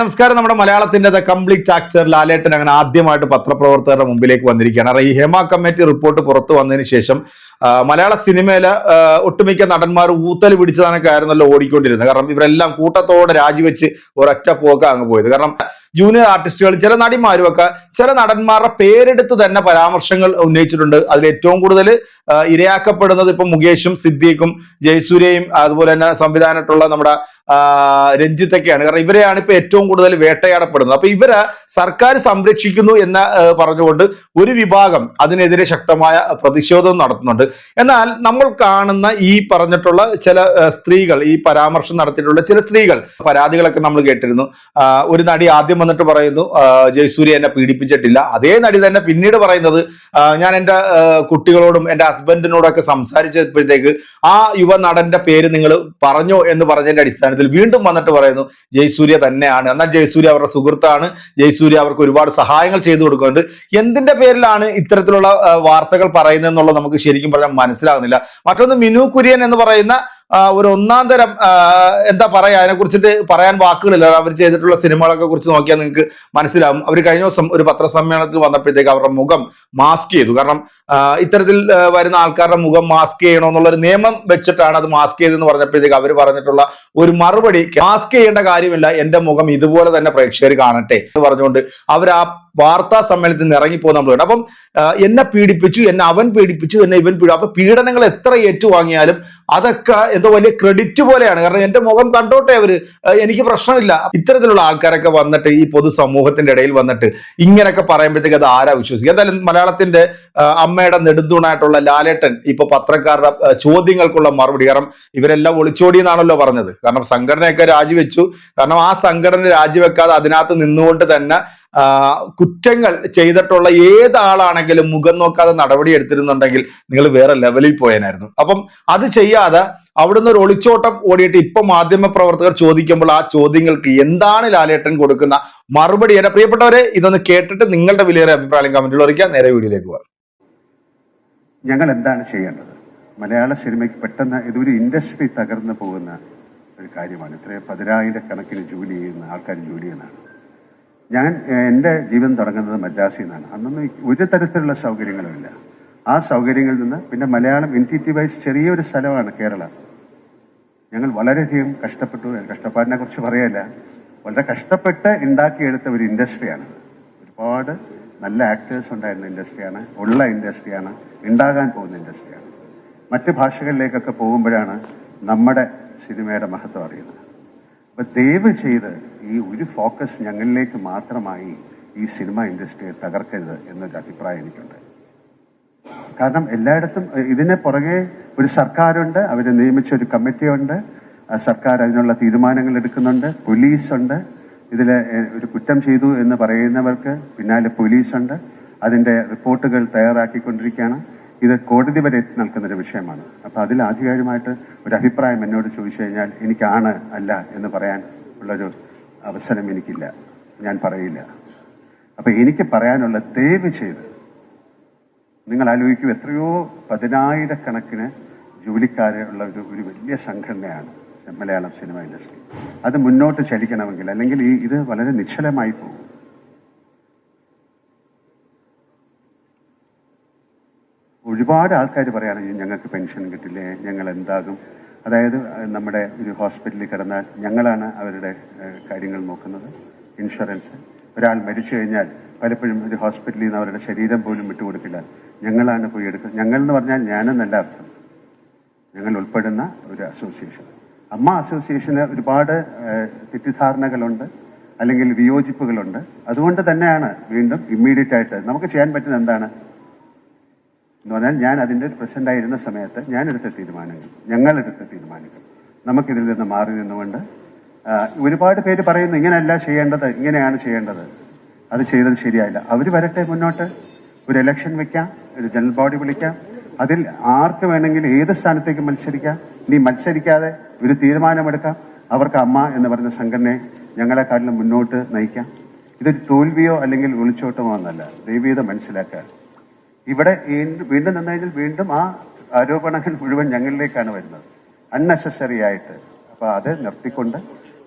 നമസ്കാരം. നമ്മുടെ മലയാളത്തിന്റെ കംപ്ലീറ്റ് ആക്ടർ ലാലേട്ടൻ അങ്ങനെ ആദ്യമായിട്ട് പത്രപ്രവർത്തകരുടെ മുമ്പിലേക്ക് വന്നിരിക്കുകയാണ്. ഈ ഹേമ കമ്മിറ്റി റിപ്പോർട്ട് പുറത്തു വന്നതിന് ശേഷം മലയാള സിനിമയിലെ ഒട്ടുമിക്ക നടന്മാർ ഊത്തൽ പിടിച്ചതാനൊക്കെ ആയിരുന്നല്ലോ ഓടിക്കൊണ്ടിരുന്നത്. കാരണം ഇവരെല്ലാം കൂട്ടത്തോടെ രാജിവെച്ച് ഒരൊറ്റ പോക്ക അങ്ങ് പോയത്. കാരണം ജൂനിയർ ആർട്ടിസ്റ്റുകൾ ചില നടിമാരും ഒക്കെ ചില നടന്മാരുടെ പേരെടുത്ത് തന്നെ പരാമർശങ്ങൾ ഉന്നയിച്ചിട്ടുണ്ട്. അതിൽ ഏറ്റവും കൂടുതൽ ഇരയാക്കപ്പെടുന്നത് ഇപ്പം മുകേഷും സിദ്ദീഖും ജയസൂര്യയും അതുപോലെ തന്നെ സംവിധാനമായിട്ടുള്ള നമ്മുടെ രഞ്ജിത്തൊക്കെയാണ്. കാരണം ഇവരെയാണ് ഇപ്പൊ ഏറ്റവും കൂടുതൽ വേട്ടയാടപ്പെടുന്നത്. അപ്പൊ ഇവരെ സർക്കാർ സംരക്ഷിക്കുന്നു എന്ന് പറഞ്ഞുകൊണ്ട് ഒരു വിഭാഗം അതിനെതിരെ ശക്തമായ പ്രതിഷേധം നടത്തുന്നുണ്ട്. എന്നാൽ നമ്മൾ കാണുന്ന ഈ പറഞ്ഞിട്ടുള്ള ചില സ്ത്രീകൾ ഈ പരാമർശം നടത്തിയിട്ടുള്ള ചില സ്ത്രീകൾ പരാതികളൊക്കെ നമ്മൾ കേട്ടിരുന്നു. ഒരു നടി ആദ്യം വന്നിട്ട് പറയുന്നു ജയസൂര്യ എന്നെ പീഡിപ്പിച്ചിട്ടില്ല. അതേ നടി തന്നെ പിന്നീട് പറയുന്നത് ഞാൻ എന്റെ കുട്ടികളോടും എന്റെ ഹസ്ബൻഡിനോടൊക്കെ സംസാരിച്ചപ്പോഴത്തേക്ക് ആ യുവ നടന്റെ പേര് നിങ്ങൾ പറഞ്ഞോ എന്ന് പറഞ്ഞതിന്റെ അടിസ്ഥാനത്തിൽ വീണ്ടും വന്നിട്ട് പറയുന്നു ജയസൂര്യ തന്നെയാണ്. എന്നാൽ ജയസൂര്യ അവരുടെ സുഹൃത്താണ്. ജയസൂര്യ അവർക്ക് ഒരുപാട് സഹായങ്ങൾ ചെയ്തു കൊടുക്കുന്നുണ്ട്. എന്തിന്റെ പേരിലാണ് ഇത്തരത്തിലുള്ള വാർത്തകൾ പറയുന്നത് എന്നുള്ളത് നമുക്ക് ശരിക്കും പറഞ്ഞാൽ മനസ്സിലാകുന്നില്ല. മറ്റൊന്ന് മിനു കുര്യൻ എന്ന് പറയുന്ന ഒരു ഒന്നാം തരം എന്താ പറയാ അതിനെ കുറിച്ചിട്ട് പറയാൻ വാക്കുകളില്ല. അവർ ചെയ്തിട്ടുള്ള സിനിമകളൊക്കെ കുറിച്ച് നോക്കിയാൽ നിങ്ങൾക്ക് മനസ്സിലാവും. അവർ കഴിഞ്ഞ ദിവസം ഒരു പത്രസമ്മേളനത്തിൽ വന്നപ്പോഴത്തേക്ക് അവരുടെ മുഖം മാസ്ക് ചെയ്തു. കാരണം ഇത്തരത്തിൽ വരുന്ന ആൾക്കാരുടെ മുഖം മാസ്ക് ചെയ്യണോ എന്നുള്ളൊരു നിയമം വെച്ചിട്ടാണ് അത് മാസ്ക് ചെയ്തെന്ന് പറഞ്ഞപ്പോഴത്തേക്ക് അവർ പറഞ്ഞിട്ടുള്ള ഒരു മറുപടി മാസ്ക് ചെയ്യേണ്ട കാര്യമില്ല എന്റെ മുഖം ഇതുപോലെ തന്നെ പ്രേക്ഷകർ കാണട്ടെ എന്ന് പറഞ്ഞുകൊണ്ട് അവർ ആ വാർത്താ സമ്മേളനത്തിൽ നിന്ന് ഇറങ്ങിപ്പോകുന്ന നമ്മൾ അപ്പം എന്നെ പീഡിപ്പിച്ചു എന്നെ അവൻ പീഡിപ്പിച്ചു എന്നെ ഇവൻ പീഡി അപ്പൊ പീഡനങ്ങൾ എത്ര ഏറ്റുവാങ്ങിയാലും അതൊക്കെ എന്തോ വലിയ ക്രെഡിറ്റ് പോലെയാണ്. കാരണം എന്റെ മുഖം കണ്ടോട്ടെ അവർ. എനിക്ക് പ്രശ്നമില്ല. ഇത്തരത്തിലുള്ള ആൾക്കാരൊക്കെ വന്നിട്ട് ഈ പൊതുസമൂഹത്തിന്റെ ഇടയിൽ വന്നിട്ട് ഇങ്ങനെയൊക്കെ പറയുമ്പോഴത്തേക്ക് അത് ആരാ വിശ്വസിക്കുക? എന്തായാലും മലയാളത്തിന്റെ ആ, അമ്മയുടെ നെടുന്തൂണായിട്ടുള്ള ലാലേട്ടൻ ഇപ്പൊ പത്രക്കാരുടെ ചോദ്യങ്ങൾക്കുള്ള മറുപടി. കാരണം ഇവരെല്ലാം ഒളിച്ചോടി എന്നാണല്ലോ പറഞ്ഞത്. കാരണം സംഘടനയൊക്കെ രാജിവെച്ചു. കാരണം ആ സംഘടന രാജിവെക്കാതെ അതിനകത്ത് നിന്നുകൊണ്ട് തന്നെ കുറ്റങ്ങൾ ചെയ്തിട്ടുള്ള ഏതാളാണെങ്കിലും മുഖം നോക്കാതെ നടപടി എടുത്തിരുന്നുണ്ടെങ്കിൽ നിങ്ങൾ വേറെ ലെവലിൽ പോയനായിരുന്നു. അപ്പം അത് ചെയ്യാതെ അവിടുന്ന് ഒരു ഒളിച്ചോട്ടം ഓടിയിട്ട് ഇപ്പൊ മാധ്യമ പ്രവർത്തകർ ചോദിക്കുമ്പോൾ ആ ചോദ്യങ്ങൾക്ക് എന്താണ് ലാലേട്ടൻ കൊടുക്കുന്ന മറുപടി? എന്റെ പ്രിയപ്പെട്ടവരെ ഇതൊന്ന് കേട്ടിട്ട് നിങ്ങളുടെ വിലയേറെ അഭിപ്രായം കമന്റിൽ അറിയിക്കുക നേരെ വീഡിയോയിലേക്ക് പോകാം. ഞങ്ങൾ എന്താണ് ചെയ്യേണ്ടത്? മലയാള സിനിമയ്ക്ക് പെട്ടെന്ന് ഇതൊരു ഇൻഡസ്ട്രി തകർന്നു പോകുന്ന ഒരു കാര്യമാണ്. ഇത്രയും പതിനായിരക്കണക്കിന് ജോലി ചെയ്യുന്ന ആൾക്കാർ ജോലി ചെയ്യുന്നതാണ്. ഞാൻ എന്റെ ജീവൻ തുടങ്ങുന്നത് മദ്രാസിൽ നിന്നാണ്. അന്നൊന്നും ഒരു തരത്തിലുള്ള സൗകര്യങ്ങളുമില്ല ആ സൗകര്യങ്ങളിൽ നിന്ന് പിന്നെ Malayalam entity wise ചെറിയൊരു സ്ഥലമാണ് കേരളം. ഞങ്ങൾ വളരെയധികം കഷ്ടപ്പെട്ടു. കഷ്ടപ്പാടിനെ കുറിച്ച് പറയല്ല. വളരെ കഷ്ടപ്പെട്ട് ഉണ്ടാക്കിയെടുത്ത ഒരു ഇൻഡസ്ട്രിയാണ്. ഒരുപാട് നല്ല ആക്ടേഴ്സ് ഉണ്ടായിരുന്ന ഇൻഡസ്ട്രിയാണ് ഉള്ള ഇൻഡസ്ട്രിയാണ് ഉണ്ടാകാൻ പോകുന്ന ഇൻഡസ്ട്രിയാണ് മറ്റ് ഭാഷകളിലേക്കൊക്കെ പോകുമ്പോഴാണ് നമ്മുടെ സിനിമയുടെ മഹത്വം അറിയുന്നത്. അപ്പം ദയവ് ചെയ്ത് ഈ ഒരു ഫോക്കസ് ഞങ്ങളിലേക്ക് മാത്രമായി ഈ സിനിമ ഇൻഡസ്ട്രിയെ തകർക്കരുത് എന്നൊരു അഭിപ്രായം എനിക്കുണ്ട്. കാരണം എല്ലായിടത്തും ഇതിന് പുറകെ ഒരു സർക്കാരുണ്ട് അവരെ നിയമിച്ച ഒരു കമ്മിറ്റിയുണ്ട് സർക്കാർ അതിനുള്ള തീരുമാനങ്ങൾ എടുക്കുന്നുണ്ട് പോലീസുണ്ട് ഇതിൽ ഒരു കുറ്റം ചെയ്തു എന്ന് പറയുന്നവർക്ക് പിന്നാലെ പോലീസുണ്ട്. അതിന്റെ റിപ്പോർട്ടുകൾ തയ്യാറാക്കിക്കൊണ്ടിരിക്കുകയാണ്. ഇത് കോടതി വരെ എത്തി നിൽക്കുന്നൊരു വിഷയമാണ്. അപ്പോൾ അതിൽ ആധികാരികമായിട്ട് ഒരു അഭിപ്രായം എന്നോട് ചോദിച്ചു കഴിഞ്ഞാൽ എനിക്കാണ് അല്ല എന്ന് പറയാൻ ഉള്ളൊരു അവസരം എനിക്കില്ല. ഞാൻ പറയില്ല. അപ്പോൾ എനിക്ക് പറയാനുള്ള ദയവ് ചെയ്ത് നിങ്ങൾ ആലോചിക്കൂ എത്രയോ പതിനായിരക്കണക്കിന് ജോലിക്കാരുള്ള ഒരു ഒരു വലിയ സംഘടനയാണ്. Malayalam cinema industry. അത് മുന്നോട്ട് ചലിക്കണമെങ്കിൽ അല്ലെങ്കിൽ ഈ ഇത് വളരെ നിശ്ചലമായി പോകും. ഒരുപാട് ആൾക്കാർ പറയുകയാണെങ്കിൽ ഞങ്ങൾക്ക് പെൻഷൻ കിട്ടില്ലേ ഞങ്ങൾ എന്താകും? അതായത് നമ്മുടെ ഒരു ഹോസ്പിറ്റലിൽ കിടന്നാൽ ഞങ്ങളാണ് അവരുടെ കാര്യങ്ങൾ നോക്കുന്നത് ഇൻഷുറൻസ്. ഒരാൾ മരിച്ചു കഴിഞ്ഞാൽ പലപ്പോഴും ഒരു ഹോസ്പിറ്റലിൽ നിന്ന് അവരുടെ ശരീരം പോലും വിട്ടുകൊടുക്കില്ല. ഞങ്ങളാണ് പോയി എടുക്കുന്നത് ഞങ്ങൾ എന്ന് പറഞ്ഞാൽ ഞാനെന്നല്ല അർത്ഥം. ഞങ്ങൾ ഉൾപ്പെടുന്ന ഒരു അസോസിയേഷൻ. അമ്മ അസോസിയേഷന് ഒരുപാട് തെറ്റിദ്ധാരണകളുണ്ട് അല്ലെങ്കിൽ വിയോജിപ്പുകളുണ്ട്. അതുകൊണ്ട് തന്നെയാണ് വീണ്ടും ഇമ്മീഡിയറ്റ് ആയിട്ട് നമുക്ക് ചെയ്യാൻ പറ്റുന്ന എന്താണ്? എന്ന് പറഞ്ഞാൽ ഞാൻ അതിന്റെ പ്രസിഡന്റ് ആയിരുന്ന സമയത്ത് ഞാൻ എടുത്ത തീരുമാനങ്ങൾ ഞങ്ങൾ എടുത്ത തീരുമാനങ്ങൾ നമുക്കിതിൽ നിന്ന് മാറി നിന്നുകൊണ്ട് ഒരുപാട് പേര് പറയുന്നു ഇങ്ങനെയല്ല ചെയ്യേണ്ടത് ഇങ്ങനെയാണ് ചെയ്യേണ്ടത്. അത് ചെയ്തത് ശരിയായില്ല. അവർ വരട്ടെ മുന്നോട്ട്. ഒരു ഇലക്ഷൻ വെക്കാം ഒരു ജനറൽ ബോഡി വിളിക്കാം. അതിൽ ആർക്ക് വേണമെങ്കിലും ഏത് സ്ഥാനത്തേക്ക് മത്സരിക്കാം? നീ മത്സരിക്കാതെ ഒരു തീരുമാനമെടുക്കാം. അവർക്ക് അമ്മ എന്ന് പറയുന്ന സംഘടനയെ ഞങ്ങളെക്കാട്ടിലും മുന്നോട്ട് നയിക്കാം. ഇതൊരു തോൽവിയോ അല്ലെങ്കിൽ ഒളിച്ചോട്ടമോ എന്നല്ല. ദൈവീത മനസ്സിലാക്കുക. ഇവിടെ വീണ്ടും നിന്ന് കഴിഞ്ഞാൽ വീണ്ടും ആ ആരോപണങ്ങൾ മുഴുവൻ ഞങ്ങളിലേക്കാണ് വരുന്നത്. അൺനെസസറി ആയിട്ട്. അപ്പൊ അത് നിർത്തിക്കൊണ്ട്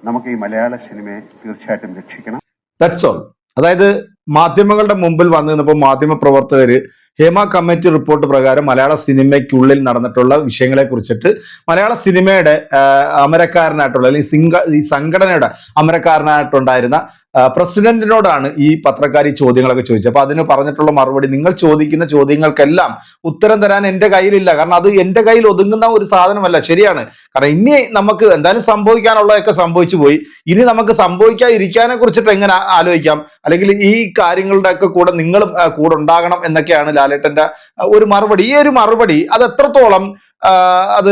നമുക്ക് ഈ മലയാള സിനിമയെ തീർച്ചയായിട്ടും രക്ഷിക്കണം. ദാറ്റ്സ് ഓൾ അതായത് മാധ്യമങ്ങളുടെ മുമ്പിൽ വന്നു മാധ്യമ പ്രവർത്തകര് ഹേമ കമ്മിറ്റി റിപ്പോർട്ട് പ്രകാരം മലയാള സിനിമയ്ക്കുള്ളിൽ നടന്നിട്ടുള്ള വിഷയങ്ങളെ കുറിച്ചിട്ട് മലയാള സിനിമയുടെ അമരക്കാരനായിട്ടുള്ള അല്ലെങ്കിൽ സിംഗ ഈ സംഘടനയുടെ അമരക്കാരനായിട്ടുണ്ടായിരുന്ന പ്രസിഡന്റിനോടാണ് ഈ പത്രക്കാർ ഈ ചോദ്യങ്ങളൊക്കെ ചോദിച്ചത്. അപ്പൊ അതിന് പറഞ്ഞിട്ടുള്ള മറുപടി നിങ്ങൾ ചോദിക്കുന്ന ചോദ്യങ്ങൾക്കെല്ലാം ഉത്തരം തരാൻ എന്റെ കയ്യിലില്ല. കാരണം അത് എന്റെ കയ്യിൽ ഒതുങ്ങുന്ന ഒരു സാധനമല്ല. ശരിയാണ്. കാരണം ഇനി നമുക്ക് എന്തായാലും സംഭവിക്കാനുള്ളതൊക്കെ സംഭവിച്ചു പോയി. ഇനി നമുക്ക് സംഭവിക്കാതിരിക്കാനെ കുറിച്ചിട്ട് എങ്ങനെ ആലോചിക്കാം? അല്ലെങ്കിൽ ഈ കാര്യങ്ങളുടെ ഒക്കെ കൂടെ നിങ്ങളും കൂടെ ഉണ്ടാകണം എന്നൊക്കെയാണ് ലാലേട്ടന്റെ ഒരു മറുപടി. ഈ ഒരു മറുപടി അത് എത്രത്തോളം അത്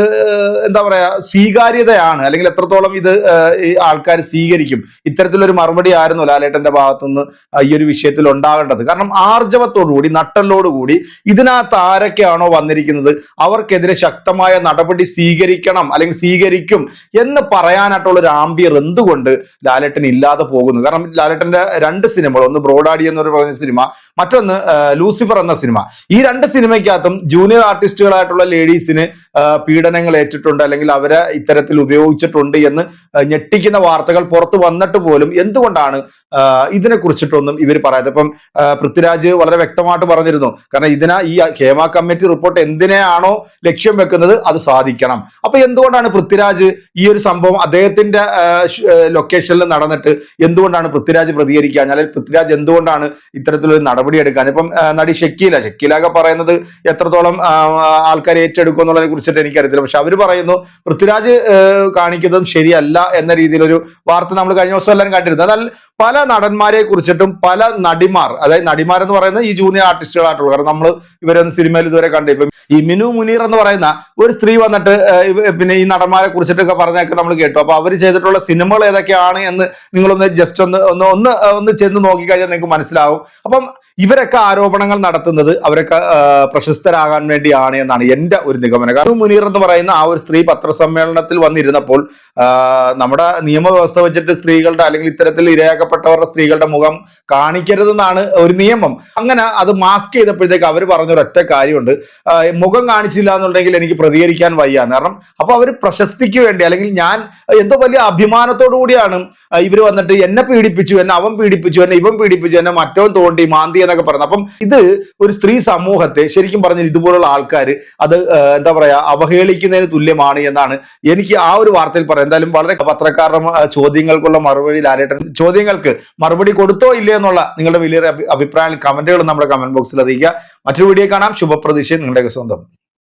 എന്താ പറയാ സ്വീകാര്യതയാണ്. അല്ലെങ്കിൽ എത്രത്തോളം ഇത് ആൾക്കാർ സ്വീകരിക്കും. ഇത്തരത്തിലൊരു മറുപടി ആയിരുന്നു ലാലേട്ടന്റെ ഭാഗത്തുനിന്ന് ഈ ഒരു വിഷയത്തിൽ ഉണ്ടാകേണ്ടത്. കാരണം ആർജവത്തോടുകൂടി നട്ടലോടുകൂടി ഇതിനകത്ത് ആരൊക്കെയാണോ വന്നിരിക്കുന്നത് അവർക്കെതിരെ ശക്തമായ നടപടി സ്വീകരിക്കണം അല്ലെങ്കിൽ സ്വീകരിക്കും എന്ന് പറയാനായിട്ടുള്ള ഒരു ആംബിയർ എന്തുകൊണ്ട് ലാലേട്ടൻ ഇല്ലാതെ പോകുന്നു? കാരണം ലാലേട്ടന്റെ രണ്ട് സിനിമകൾ ഒന്ന് ബ്രോഡാഡി എന്നൊരു പറയുന്ന സിനിമ മറ്റൊന്ന് ലൂസിഫർ എന്ന സിനിമ. ഈ രണ്ട് സിനിമയ്ക്കകത്തും ജൂനിയർ ആർട്ടിസ്റ്റുകളായിട്ടുള്ള ലേഡീസിന് പീഡനങ്ങൾ ഏറ്റിട്ടുണ്ട് അല്ലെങ്കിൽ അവരെ ഇത്തരത്തിൽ ഉപയോഗിച്ചിട്ടുണ്ട് എന്ന് ഞെട്ടിക്കുന്ന വാർത്തകൾ പുറത്തു വന്നിട്ട് പോലും എന്തുകൊണ്ടാണ് ഇതിനെ കുറിച്ചിട്ടൊന്നും ഇവർ പറയാത്തത്? ഇപ്പം പൃഥ്വിരാജ് വളരെ വ്യക്തമായിട്ട് പറഞ്ഞിരുന്നു. കാരണം ഇതിനാ ഈ ഹേമ കമ്മിറ്റി റിപ്പോർട്ട് എന്തിനെയാണോ ലക്ഷ്യം വെക്കുന്നത് അത് സാധിക്കണം. അപ്പൊ എന്തുകൊണ്ടാണ് പൃഥ്വിരാജ് ഈ ഒരു സംഭവം അദ്ദേഹത്തിന്റെ ലൊക്കേഷനിൽ നടന്നിട്ട് എന്തുകൊണ്ടാണ് പൃഥ്വിരാജ് പ്രതികരിക്കാൻ അല്ലെങ്കിൽ പൃഥ്വിരാജ് എന്തുകൊണ്ടാണ് ഇത്തരത്തിലൊരു നടപടി എടുക്കാൻ ഇപ്പം നടി ഷക്കീല ഷക്കീല ഒക്കെ പറയുന്നത് എത്രത്തോളം ആൾക്കാർ ഏറ്റെടുക്കും എന്നുള്ളതിനെ കുറിച്ചിട്ട് എനിക്കറിയത്തില്ല. പക്ഷെ അവർ പറയുന്നു പൃഥ്വിരാജ് കാണിക്കുന്നതും ശരിയല്ല എന്ന രീതിയിലൊരു വാർത്ത നമ്മൾ കഴിഞ്ഞ ദിവസം എല്ലാവരും കണ്ടിരുന്നു. എന്നാൽ പല നടന്മാരെ കുറിച്ചിട്ടും പല നടിമാർ അതായത് നടിമാർ എന്ന് പറയുന്നത് ഈ ജൂനിയർ ആർട്ടിസ്റ്റുകളായിട്ടുള്ളൂ കാരണം നമ്മൾ ഇവരൊന്നും സിനിമയിൽ ഇതുവരെ കണ്ടു. ഇപ്പം ഈ മിനു മുനീർ എന്ന് പറയുന്ന ഒരു സ്ത്രീ വന്നിട്ട് പിന്നെ ഈ നടന്മാരെ കുറിച്ചിട്ടൊക്കെ പറഞ്ഞൊക്കെ നമ്മൾ കേട്ടു. അപ്പൊ അവർ ചെയ്തിട്ടുള്ള സിനിമകൾ ഏതൊക്കെയാണ് എന്ന് നിങ്ങളൊന്ന് ജസ്റ്റ് ഒന്ന് ഒന്ന് ഒന്ന് ഒന്ന് ചെന്ന് നോക്കിക്കഴിഞ്ഞാൽ നിങ്ങൾക്ക് മനസ്സിലാവും. അപ്പം ഇവരൊക്കെ ആരോപണങ്ങൾ നടത്തുന്നത് അവരൊക്കെ പ്രശസ്തരാകാൻ വേണ്ടിയാണ് എന്നാണ് എന്റെ ഒരു നിഗമനം. കാരണം മുനീർ എന്ന് പറയുന്ന ആ ഒരു സ്ത്രീ പത്രസമ്മേളനത്തിൽ വന്നിരുന്നപ്പോൾ നമ്മുടെ നിയമവ്യവസ്ഥ വെച്ചിട്ട് സ്ത്രീകളുടെ അല്ലെങ്കിൽ ഇത്തരത്തിൽ ഇരയാക്കപ്പെട്ടവരുടെ സ്ത്രീകളുടെ മുഖം കാണിക്കരുതെന്നാണ് ഒരു നിയമം. അങ്ങനെ അത് മാസ്ക് ചെയ്തപ്പോഴത്തേക്ക് അവർ പറഞ്ഞൊരൊറ്റ കാര്യമുണ്ട്. മുഖം കാണിച്ചില്ല എന്നുണ്ടെങ്കിൽ എനിക്ക് പ്രതികരിക്കാൻ വയ്യ. കാരണം അപ്പോൾ അവർ പ്രശസ്തിക്ക് വേണ്ടി അല്ലെങ്കിൽ ഞാൻ എന്തോ വലിയ അഭിമാനത്തോടു കൂടിയാണ് ഇവർ വന്നിട്ട് എന്നെ പീഡിപ്പിച്ചു എന്നെ അവൻ പീഡിപ്പിച്ചു എന്നെ ഇവൻ പീഡിപ്പിച്ചു എന്നെ മറ്റവൻ തോണ്ടി മാന്തി എന്നൊക്കെ പറയുന്നത്. അപ്പം ഇത് ഒരു സ്ത്രീ സമൂഹത്തെ ശരിക്കും പറഞ്ഞാൽ ഇതുപോലുള്ള ആൾക്കാർ അത് എന്താ പറയാ അവഹേളിക്കുന്നതിന് തുല്യമാണ് എന്നാണ് എനിക്ക് ആ ഒരു വാർത്തയിൽ പറയാം. എന്തായാലും വളരെ പത്രക്കാരുടെ ചോദ്യങ്ങൾക്കുള്ള മറുപടി ലാലേട്ടൻ ചോദ്യങ്ങൾക്ക് മറുപടി കൊടുത്തോ ഇല്ലേ എന്നുള്ള നിങ്ങളുടെ വലിയൊരു അഭിപ്രായങ്ങൾ കമന്റുകൾ നമ്മുടെ കമന്റ് ബോക്സിൽ അറിയിക്കുക. മറ്റൊരു വീഡിയോ കാണാം. ശുഭപ്രതീക്ഷ നിങ്ങളുടെ സ്വന്തം.